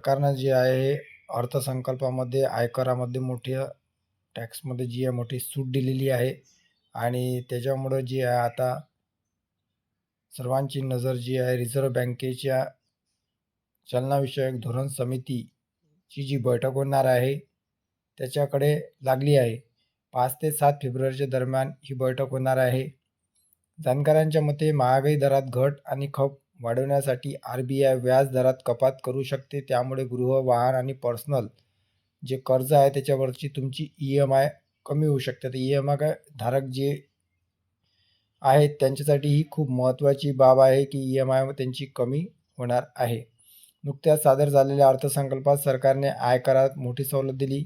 सरकारनं जे आहे अर्थसंकल्पामध्ये आयकरामध्ये मोठ्या टॅक्समध्ये जी आहे मोठी सूट दिलेली आहे. आणि त्याच्यामुळं जी आहे आता सर्वांची नजर जी आहे रिझर्व्ह बँकेच्या चलनाविषयक धोरण समितीची जी बैठक होणार आहे त्याच्याकडे लागली आहे. पाच ते सात फेब्रुवारीच्या दरम्यान ही बैठक होणार आहे. जाणकारांच्या मते महागाई दरात घट आणि खप वाढवण्यासाठी आर बी आय व्याज दरात कपात करू शकते. त्यामुळे गृह वाहन आणि पर्सनल जे कर्ज आहे त्याच्यावरची तुमची ई एम आय कमी होऊ शकते. तर ई एम आय धारक जे आहेत त्यांच्यासाठी ही खूप महत्त्वाची बाब आहे की ई एम आय त्यांची कमी होणार आहे. नुकत्याच सादर झालेल्या अर्थसंकल्पात सरकारने आयकरात मोठी सवलत दिली.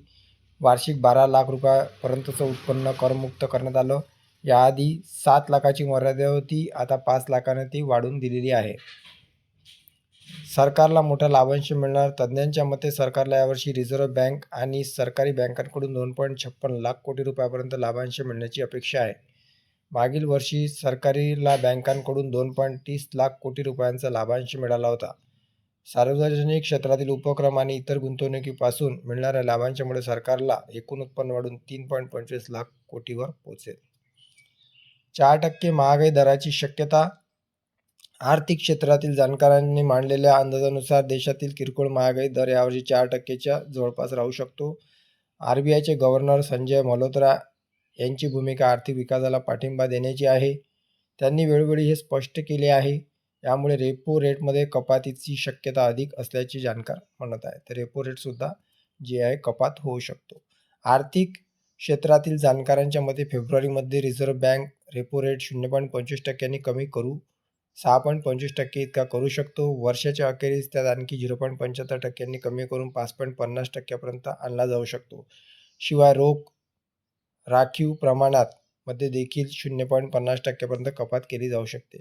वार्षिक बारा लाख रुपयापर्यंतचं उत्पन्न करमुक्त करण्यात आलं. याआधी सात लाखाची मर्यादा होती आता पाच लाखाने ती वाढवून दिलेली आहे. सरकारला मोठा लाभांश मिळणार. तज्ज्ञांच्या मते सरकारला यावर्षी रिझर्व्ह बँक आणि सरकारी बँकांकडून दोन पॉईंट छप्पन लाख कोटी रुपयापर्यंत लाभांश मिळण्याची अपेक्षा आहे. मागील वर्षी सरकारीला बँकांकडून दोन पॉईंट तीस लाख कोटी रुपयांचा लाभांश मिळाला होता. सार्वजनिक क्षेत्रातील उपक्रम आणि इतर गुंतवणुकीपासून मिळणाऱ्या लाभांशामुळे सरकारला एकूण उत्पन्न वाढून तीन पॉईंट पंचवीस लाख कोटीवर पोहोचेल. चार टक्के महागाई दराची शक्यता आर्थिक क्षेत्रातील जाणकारांनी मांडलेल्या अंदाजानुसार देशातील किरकोळ महागाई दर यावर्षी चार टक्केच्या जवळपास राहू शकतो. आर बी आयचे गव्हर्नर संजय मल्होत्रा यांची भूमिका आर्थिक विकासाला पाठिंबा देण्याची आहे. त्यांनी वेळोवेळी हे स्पष्ट केले आहे. यामुळे रेपो रेटमध्ये कपातीची शक्यता अधिक असल्याचे जाणकार म्हणत आहे तर रेपो रेटसुद्धा जे आहे कपात होऊ शकतो. आर्थिक क्षेत्रातील जाणकारांच्या मते फेब्रुवारीमध्ये रिझर्व्ह बँक रेपो रेट शून्य पॉईंट पंचवीस टक्क्यांनी कमी करू. सहा पॉईंट पंचवीस टक्के इतका करू शकतो. वर्षाच्या अखेरीस त्यात आणखी झिरो पॉईंट पंच्याहत्तर टक्क्यांनी कमी करून पाच पॉईंट पन्नास टक्क्यापर्यंत आणला जाऊ शकतो. शिवाय रोख राखीव प्रमाणात मध्ये देखील शून्य पॉईंट पन्नास टक्क्यापर्यंत कपात केली जाऊ शकते.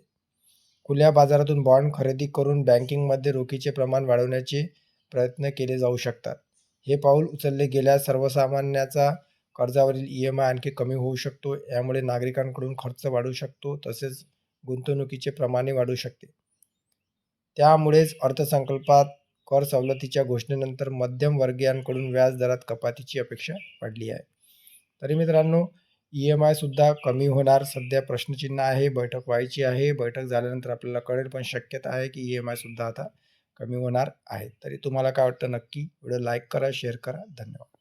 खुल्या बाजारातून बॉन्ड खरेदी करून बँकिंगमध्ये रोखीचे प्रमाण वाढवण्याचे प्रयत्न केले जाऊ शकतात. हे पाऊल उचलले गेल्यास सर्वसामान्याचा कर्जावरील ई एम आय आणखी कमी होऊ शकतो यामुळे नागरिकांकडून खर्च वाढू शकतो तसेच गुंतवणुकीचे प्रमाणही वाढू शकते. त्यामुळेच अर्थसंकल्पात कर सवलतीच्या घोषणेनंतर मध्यम वर्गीयांकडून कपातीची अपेक्षा वाढली आहे. तरी मित्रांनो ई एम आयसुद्धा कमी होणार. सध्या प्रश्नचिन्ह आहे बैठक व्हायची आहे. बैठक झाल्यानंतर आपल्याला कळेल पण शक्यता आहे की ई एम आयसुद्धा आता कमी होणार आहे. तरी तुम्हाला काय वाटतं नक्की? व्हिडिओ लाईक करा शेअर करा. धन्यवाद.